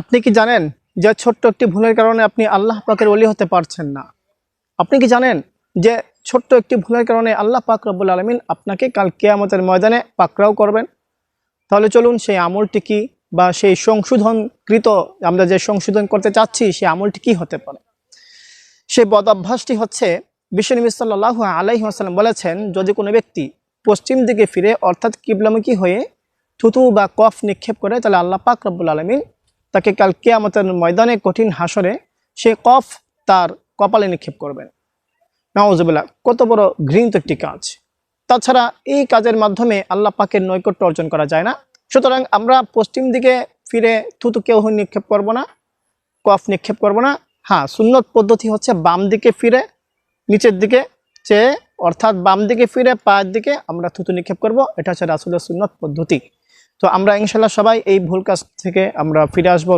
আপনি কি জানেন যে ছোট্ট একটি ভুলের কারণে আপনি আল্লাহ পাকের অলি হতে পারছেন না? আপনি কি জানেন যে ছোট্ট একটি ভুলের কারণে আল্লাহ পাক রব্বুল আলমিন আপনাকে কাল কেয়ামতের ময়দানে পাকড়াও করবেন? তাহলে চলুন সেই আমলটি কি বা সেই সংশোধনকৃত আমরা যে সংশোধন করতে চাচ্ছি, সেই আমলটি কি হতে পারে? সেই বদ অভ্যাসটি হচ্ছে বিশ্বনবী সাল্লাহ আলাইহি আসাল্লাম বলেছেন, যদি কোনো ব্যক্তি পশ্চিম দিকে ফিরে অর্থাৎ কিবলামুখী হয়ে থুতু বা কফ নিক্ষেপ করে, তাহলে আল্লাহ পাক রব্বুল আলমিন তাকে কাল কেয়ামতের ময়দানে কঠিন হাসরে সে কফ তার কপালে নিক্ষেপ করবেন। নওয়াজবিল্লা কত বড় ঘৃণিত একটি কাজ। তাছাড়া এই কাজের মাধ্যমে আল্লাহ পাকের নৈকট্য অর্জন করা যায় না। সুতরাং আমরা পশ্চিম দিকে ফিরে থুতু কেউ নিক্ষেপ করব না, কফ নিক্ষেপ করব না। হ্যাঁ সুন্নত পদ্ধতি হচ্ছে বাম দিকে ফিরে, নিচের দিকে চেয়ে, অর্থাৎ বাম দিকে ফিরে, পায়ের দিকে আমরা থুতু নিক্ষেপ করব। এটা হচ্ছে রাসুলের সুন্নত পদ্ধতি। তো আমরা ইনশাল্লাহ সবাই এই ভুল কাজ থেকে আমরা ফিরে আসব।